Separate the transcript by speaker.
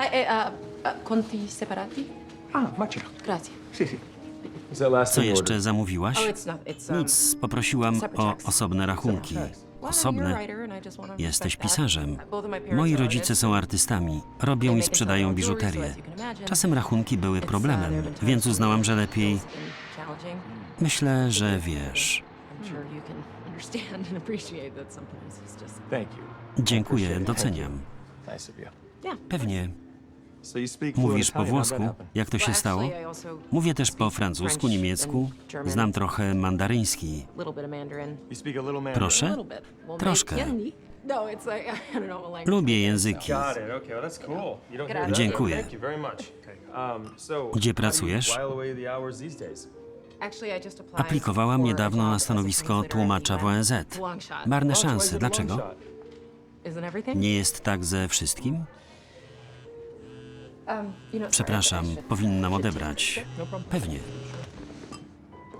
Speaker 1: Eh, eh, uh, uh, conti separati?
Speaker 2: Ah, macero.
Speaker 1: Grazie.
Speaker 3: That last
Speaker 4: Co jeszcze zamówiłaś?
Speaker 1: Oh, it's not. It's um,
Speaker 4: Nic, poprosiłam o osobne rachunki.
Speaker 1: a
Speaker 4: Osobne. Jesteś pisarzem. Moi rodzice są artystami. Robią i sprzedają biżuterię. Czasem rachunki były
Speaker 1: uh,
Speaker 4: problemem, więc uznałam, że lepiej. Myślę, że wiesz. Dziękuję, doceniam. Pewnie. Mówisz po włosku? Jak to się stało? Mówię też po francusku, niemiecku. Znam trochę mandaryński. Proszę? Troszkę. Lubię języki. Dziękuję. Gdzie pracujesz? Aplikowałam niedawno na stanowisko tłumacza w ONZ. Marne szanse. Dlaczego? Nie jest tak ze wszystkim? Przepraszam,
Speaker 1: I should-
Speaker 4: powinnam odebrać. Pewnie.